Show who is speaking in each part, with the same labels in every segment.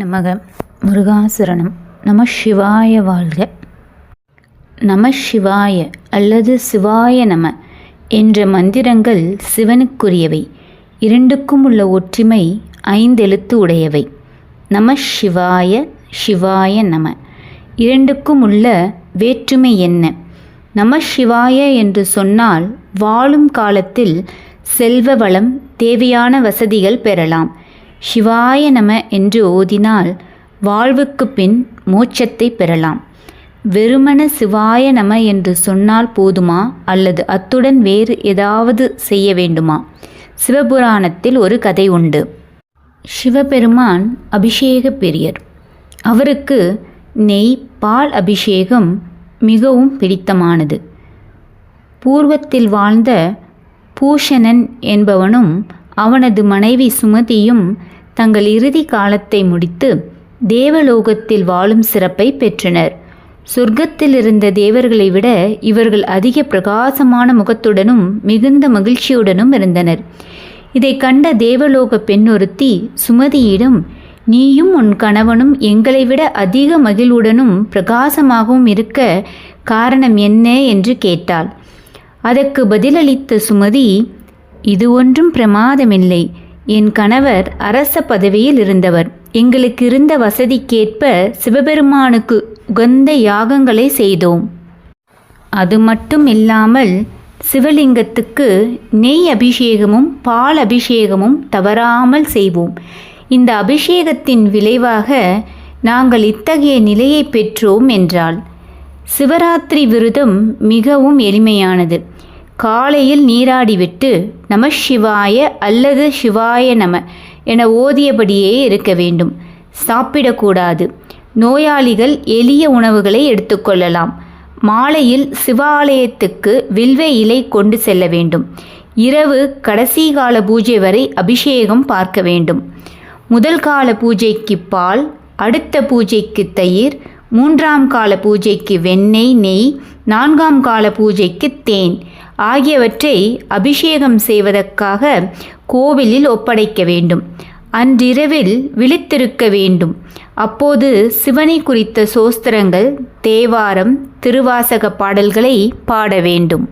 Speaker 1: நமக முருகாசரணம். நம சிவாய வாழ்க. நம சிவாய அல்லது சிவாய நம என்ற மந்திரங்கள் சிவனுக்குரியவை. இரண்டுக்கும் உள்ள ஒற்றுமை ஐந்தெழுத்து உடையவை. நம சிவாய சிவாய நம. இரண்டுக்கும் உள்ள வேற்றுமை என்ன? நம சிவாய என்று சொன்னால் வாழும் காலத்தில் செல்வ வளம் தேவையான வசதிகள் பெறலாம். சிவாய நம என்று ஓதினால் வாழ்வுக்கு பின் மோட்சத்தை பெறலாம். வெறுமன சிவாய நம என்று சொன்னால் போதுமா? அல்லது அத்துடன் வேறு ஏதாவது செய்ய வேண்டுமா? சிவபுராணத்தில் ஒரு கதை உண்டு. சிவபெருமான் அபிஷேக பெரியர். அவருக்கு நெய் பால் அபிஷேகம் மிகவும் பிடித்தமானது. பூர்வத்தில் வாழ்ந்த பூஷணன் என்பவனும் அவனது மனைவி சுமதியும் தங்கள் இறுதி காலத்தை முடித்து தேவலோகத்தில் வாழும் சிறப்பை பெற்றனர். சொர்க்கத்தில் இருந்த தேவர்களை விட இவர்கள் அதிக பிரகாசமான முகத்துடனும் மிகுந்த மகிழ்ச்சியுடனும் இருந்தனர். இதை கண்ட தேவலோக பெண்ணொருத்தி சுமதியிடம் நீயும் உன் கணவனும் எங்களை விட அதிக மகிழ்வுடனும் பிரகாசமாகவும் இருக்க காரணம் என்ன? என்று கேட்டாள். அதற்கு பதிலளித்த சுமதி இது ஒன்றும் பிரமாதமில்லை. என் கணவர் அரச பதவியில் இருந்தவர். எங்களுக்கு இருந்த வசதிக்கேற்ப சிவபெருமானுக்கு உகந்த யாகங்களை செய்தோம். அது மட்டும் இல்லாமல் சிவலிங்கத்துக்கு நெய் அபிஷேகமும் பால் அபிஷேகமும் தவறாமல் செய்வோம். இந்த அபிஷேகத்தின் விளைவாக நாங்கள் இத்தகைய நிலையை பெற்றோம் என்றாள். சிவராத்திரி விரதம் மிகவும் எளிமையானது. காலையில் நீராடிவிட்டு நம சிவாய அல்லது சிவாய நம என ஓதியபடியே இருக்க வேண்டும். சாப்பிடக்கூடாது. நோயாளிகள் எளிய உணவுகளை எடுத்துக்கொள்ளலாம் மாலையில் சிவாலயத்துக்கு வில்வ இலை கொண்டு செல்ல வேண்டும். இரவு கடைசி கால பூஜை வரை அபிஷேகம் பார்க்க வேண்டும். முதல் கால பூஜைக்கு பால் அடுத்த பூஜைக்கு தயிர் மூன்றாம் கால பூஜைக்கு வெண்ணெய் நெய் நான்காம் கால பூஜைக்கு தேன் ஆகியவற்றை அபிஷேகம் செய்வதற்காக கோவிலில் ஒப்படைக்க வேண்டும். அன்றிரவில் விழித்திருக்க வேண்டும். அப்போது சிவனை குறித்த சோஸ்திரங்கள் தேவாரம் திருவாசக பாடல்களை பாட வேண்டும்.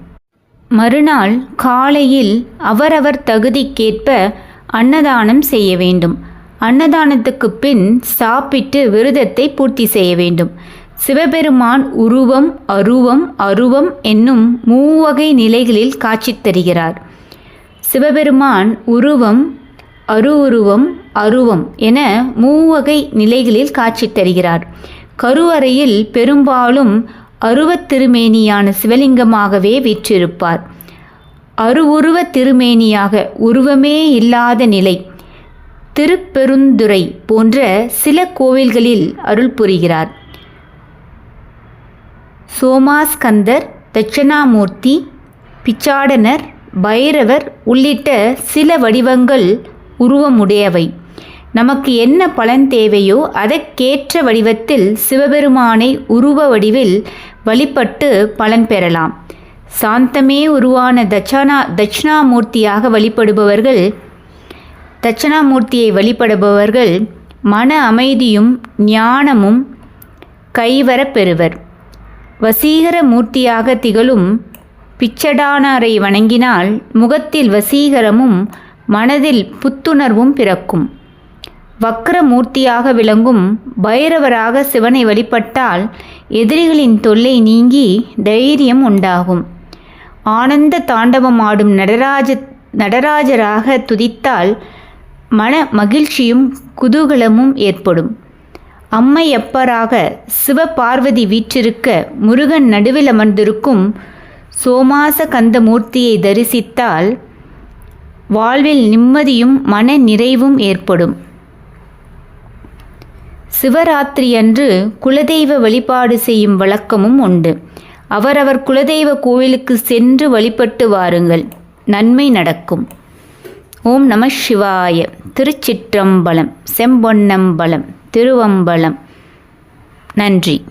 Speaker 1: மறுநாள் காலையில் அவரவர் தகுதிக்கேற்ப அன்னதானம் செய்ய வேண்டும். அன்னதானத்துக்கு பின் சாப்பிட்டு விரதத்தை பூர்த்தி செய்ய வேண்டும். சிவபெருமான் உருவம் அருவம் அருவம் என்னும் மூவகை நிலைகளில் காட்சி தருகிறார். சிவபெருமான் உருவம் அரு உருவம் அருவம் என மூவகை நிலைகளில் காட்சி தருகிறார். கருவறையில் பெரும்பாலும் அருவத் திருமேனியான சிவலிங்கமாகவே வீற்றிருப்பார். அருவுருவ திருமேனியாக உருவமே இல்லாத நிலை திருப்பெருந்துறை போன்ற சில கோவில்களில் அருள் புரிகிறார். சோமாஸ்கந்தர் தட்சணாமூர்த்தி பிச்சாடனர் பைரவர் உள்ளிட்ட சில வடிவங்கள் உருவமுடையவை. நமக்கு என்ன பலன் தேவையோ அதற்கேற்ற வடிவத்தில் சிவபெருமானை உருவ வடிவில் வழிபட்டு பலன் பெறலாம். சாந்தமே உருவான தட்சணா தட்சிணாமூர்த்தியாக வழிபடுபவர்கள் தட்சணாமூர்த்தியை வழிபடுபவர்கள் மன அமைதியும் ஞானமும் கைவரப் பெறுவர். வசீகர மூர்த்தியாக திகழும் பிச்சடானாரை வணங்கினால் முகத்தில் வசீகரமும் மனதில் புத்துணர்வும் பிறக்கும். வக்ரமூர்த்தியாக விளங்கும் பைரவராக சிவனை வழிபட்டால் எதிரிகளின் தொல்லை நீங்கி தைரியம் உண்டாகும். ஆனந்த தாண்டவம் ஆடும் நடராஜ நடராஜராக துதித்தால் மன மகிழ்ச்சியும் குதூகலமும் ஏற்படும். அம்மையப்பராக சிவபார்வதி வீற்றிருக்க முருகன் நடுவில் அமர்ந்திருக்கும் சோமாச கந்தமூர்த்தியை தரிசித்தால் வாழ்வில் நிம்மதியும் மன நிறைவும் ஏற்படும். சிவராத்திரியன்று குலதெய்வ வழிபாடு செய்யும் வழக்கமும் உண்டு. அவரவர் குலதெய்வ கோவிலுக்கு சென்று வழிபட்டு வாருங்கள். நன்மை நடக்கும். ஓம் நம சிவாய. திருச்சிற்றம்பலம். செம்பொன்னம்பலம். திருவம்பலம். நன்றி.